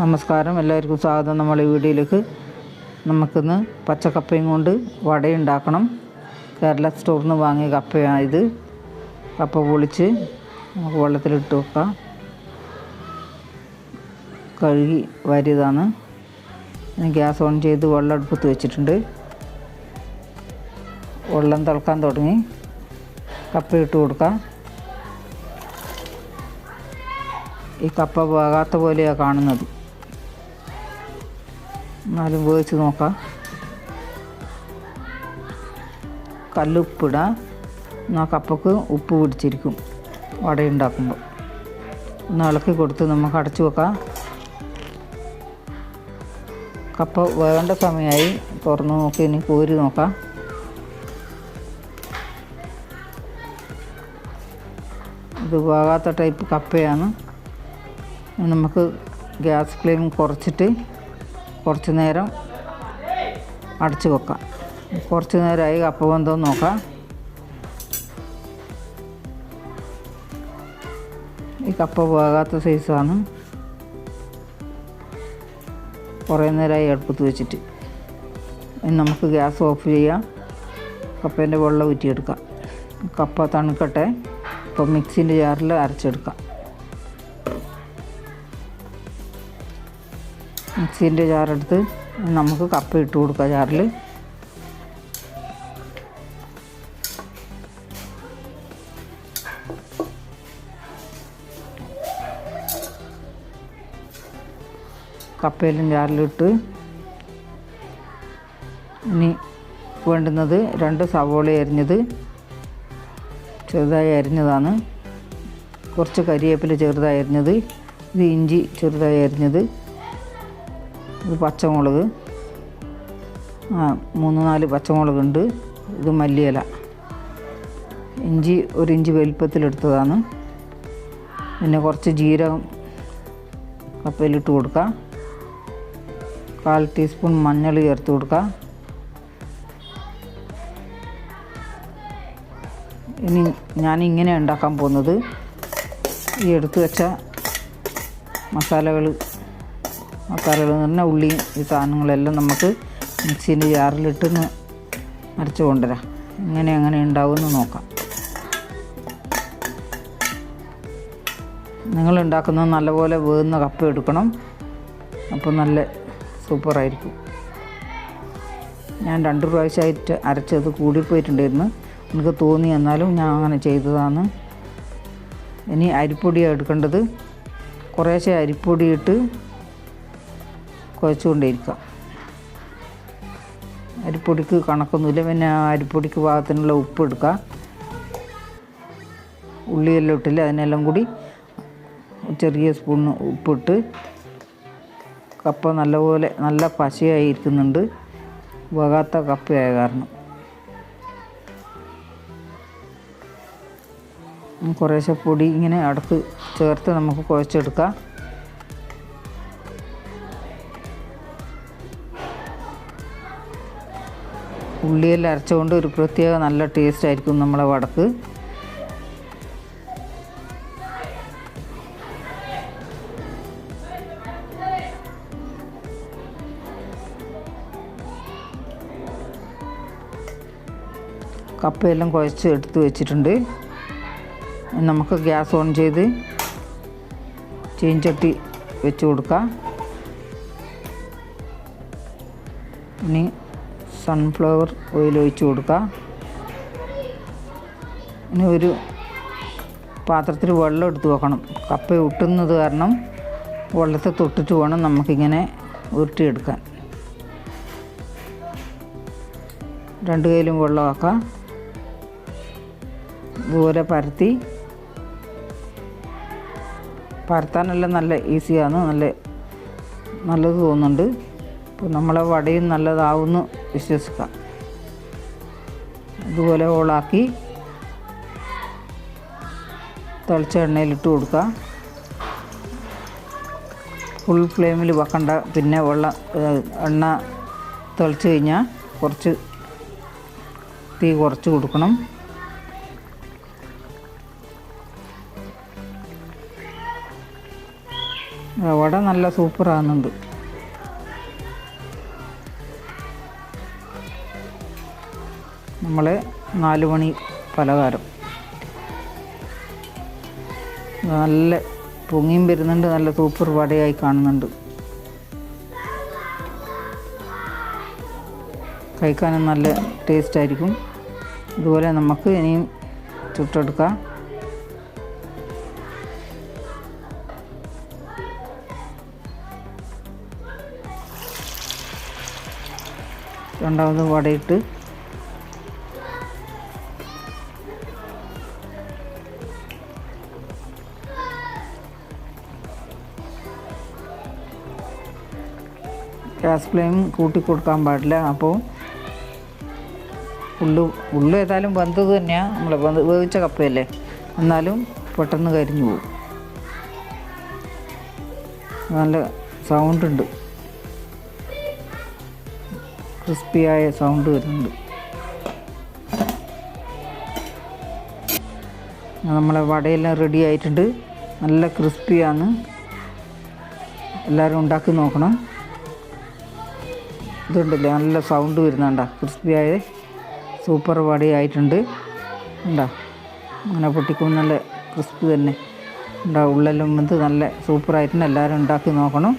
നമസ്കാരം. എല്ലാവർക്കും സ്വാഗതം. നമ്മളെ വീഡിയോയിലേക്ക് നമുക്കിന്ന് പച്ചക്കപ്പയും കൊണ്ട് വടയുണ്ടാക്കണം. കേരള സ്റ്റോറിൽ നിന്ന് വാങ്ങിയ കപ്പയാണ് ഇത് കപ്പ പൊളിച്ച് നമുക്ക് വെള്ളത്തിലിട്ട് വെക്കാം. കഴുകി ഞാൻ ഗ്യാസ് ഓൺ ചെയ്ത് വെള്ളം അടുപ്പത്ത് വെച്ചിട്ടുണ്ട്. വെള്ളം തിളക്കാൻ തുടങ്ങി. കപ്പ ഇട്ട് കൊടുക്കാം. ഈ കപ്പ പോകാത്ത പോലെയാണ് കാണുന്നത്. എന്നാലും വേവിച്ച് നോക്കാം. കല്ലുപ്പിടാം. എന്നാൽ കപ്പക്ക് ഉപ്പ് പിടിച്ചിരിക്കും. വടയുണ്ടാക്കുമ്പോൾ ഒന്ന് ഇളക്കി കൊടുത്ത് നമുക്ക് അടച്ചു വെക്കാം. കപ്പ വേണ്ട സമയമായി. തുറന്ന് നോക്കി ഇനി കോരി നോക്കാം. ഇത് വേകാത്ത ടൈപ്പ് കപ്പയാണ്. നമുക്ക് ഗ്യാസ് ഫ്ലെയിം കുറച്ചിട്ട് കുറച്ച് നേരം അടച്ചു വെക്കാം. കുറച്ച് നേരമായി കപ്പ വെന്തോ നോക്കാം. ഈ കപ്പ പോകാത്ത സൈസാണ്. കുറേ നേരമായി അടുപ്പത്ത് വെച്ചിട്ട്. നമുക്ക് ഗ്യാസ് ഓഫ് ചെയ്യാം. കപ്പേന്റെ വെള്ളം ഊറ്റിയെടുക്കാം. കപ്പ തണുക്കട്ടെ. ഇപ്പോൾ മിക്സിന്റെ ജാറിൽ അരച്ചെടുക്കാം. മിക്സീന്റെ ജാറെടുത്ത് നമുക്ക് കപ്പ ഇട്ട് കൊടുക്കാം ജാറിൽ കപ്പയിലും ജാറിലിട്ട് ഇനി വേണ്ടുന്നത് രണ്ട് സവോള അരിഞ്ഞത് ചെറുതായി അരിഞ്ഞതാണ്. കുറച്ച് കരിവേപ്പില ചെറുതായി അരിഞ്ഞത് ഇത് ഇഞ്ചി ചെറുതായി അരിഞ്ഞത്. ഇത് പച്ചമുളക്. ആ മൂന്ന് നാല് പച്ചമുളകുണ്ട്. ഇത് മല്ലിയില. ഇഞ്ചി ഒരു ഇഞ്ച് വലിപ്പത്തിലെടുത്തതാണ് പിന്നെ കുറച്ച് ജീരകം കപ്പയിലിട്ട് കൊടുക്കാം കാൽ ടീസ്പൂൺ മഞ്ഞൾ ചേർത്ത് കൊടുക്കാം ഇനി ഞാൻ ഇങ്ങനെ ഉണ്ടാക്കാൻ പോകുന്നത് ഈ എടുത്തു വെച്ച മസാലകൾ മസാലകൾ എന്ന് പറഞ്ഞാൽ ഉള്ളിയും ഈ സാധനങ്ങളെല്ലാം നമുക്ക് മിക്സീന്റെ ജാറിലിട്ട് അരച്ച് കൊണ്ടുവരാം. എങ്ങനെ എങ്ങനെ ഉണ്ടാവുമെന്ന് നോക്കാം. നിങ്ങൾ ഉണ്ടാക്കുന്നത് നല്ലപോലെ വേകുന്ന കപ്പ എടുക്കണം. അപ്പോൾ നല്ല സൂപ്പറായിരിക്കും. ഞാൻ രണ്ട് പ്രാവശ്യമായിട്ട് അരച്ചത് കൂടിപ്പോയിട്ടുണ്ടായിരുന്നു. എനിക്ക് തോന്നി എന്നാലും ഞാൻ അങ്ങനെ ചെയ്തതാണ്. ഇനി അരിപ്പൊടിയാണ് എടുക്കേണ്ടത്. കുറേശ്ശെ അരിപ്പൊടി ഇട്ട് കുഴച്ചുകൊണ്ടേയിരിക്കാം. അരിപ്പൊടിക്ക് കണക്കൊന്നുമില്ല. പിന്നെ അരിപ്പൊടിക്ക് പാകത്തിനുള്ള ഉപ്പ് എടുക്കുക ഉള്ളിയെല്ലാം ഇട്ടില്ല. അതിനെല്ലാം കൂടി ചെറിയ സ്പൂൺ ഉപ്പിട്ട് കപ്പ നല്ലപോലെ നല്ല പശയായി ഇരിക്കുന്നുണ്ട്. വകാത്ത കപ്പയായ കാരണം. കുറേശ്ശെ പൊടി ഇങ്ങനെ അടുത്ത് ചേർത്ത് നമുക്ക് കുഴച്ചെടുക്കാം. ഉള്ളിയെല്ലാം അരച്ചുകൊണ്ട് ഒരു പ്രത്യേക നല്ല ടേസ്റ്റ് ആയിരിക്കും നമ്മളെ വടക്ക്. കപ്പയെല്ലാം കുഴച്ച് എടുത്ത് വെച്ചിട്ടുണ്ട്. നമുക്ക് ഗ്യാസ് ഓൺ ചെയ്ത് ചീഞ്ചട്ടി വെച്ച് കൊടുക്കാം. ഇനി സൺഫ്ലവർ ഓയിൽ ഒഴിച്ച് കൊടുക്കുക ഇനി ഒരു പാത്രത്തിൽ വെള്ളം എടുത്ത് വെക്കണം. കപ്പ ഉട്ടുന്നത് കാരണം വെള്ളത്തെ തൊട്ടിട്ട് വേണം നമുക്കിങ്ങനെ ഉരുട്ടിയെടുക്കാൻ. രണ്ട് കയ്യിലും വെള്ളമാക്കാം ഇതുപോലെ പരത്തി. പരത്താനെല്ലാം നല്ല ഈസിയാണ്. നല്ല നല്ലത് തോന്നുന്നുണ്ട്. അപ്പോൾ നമ്മളെ വടയും നല്ലതാവുമെന്ന് വിശ്വസിക്കാം ഇതുപോലെ ഓളാക്കി തിളച്ച എണ്ണയിലിട്ട് കൊടുക്കുക. ഫുൾ ഫ്ലെയിമിൽ വെക്കണ്ട. പിന്നെ വെള്ള എണ്ണ തിളച്ച് കഴിഞ്ഞാൽ കുറച്ച് തീ കുറച്ച് കൊടുക്കണം. വട നല്ല സൂപ്പറാകുന്നുണ്ട് നമ്മളെ നാല് മണി പലഹാരം. നല്ല പൊങ്ങിയും വരുന്നുണ്ട് നല്ല സൂപ്പർ വടയായി കാണുന്നുണ്ട്. കഴിക്കാനും നല്ല ടേസ്റ്റ് ആയിരിക്കും. ഇതുപോലെ നമുക്ക് ഇനിയും ചുട്ടെടുക്കാം. രണ്ടാമത് വടയിട്ട് ഗ്യാസ് ഫ്ലെയിം കൂട്ടി കൊടുക്കാൻ പാടില്ല. അപ്പോൾ ഉള്ളു ഉള്ളു ഏതായാലും വെന്തത് തന്നെയാണ് നമ്മൾ വേവിച്ച കപ്പയല്ലേ? എന്നാലും പെട്ടെന്ന് കരിഞ്ഞു പോകും. നല്ല സൗണ്ടുണ്ട് ക്രിസ്പിയായ സൗണ്ട് വരുന്നുണ്ട്. നമ്മളെ വടയെല്ലാം റെഡി ആയിട്ടുണ്ട്. നല്ല ക്രിസ്പിയാണ് എല്ലാവരും ഉണ്ടാക്കി നോക്കണം. ഇതുണ്ടല്ലേ നല്ല സൗണ്ട് വരുന്നുണ്ട. ക്രിസ്പിയായ സൂപ്പർ വടയായിട്ടുണ്ട് ഉണ്ടാ? അങ്ങനെ പൊട്ടിക്കും നല്ല ക്രിസ്പി തന്നെ. ഉണ്ടാ? ഉള്ളെല്ലാം വന്ന് നല്ല സൂപ്പറായിട്ടുണ്ട് എല്ലാവരും ഉണ്ടാക്കി നോക്കണം.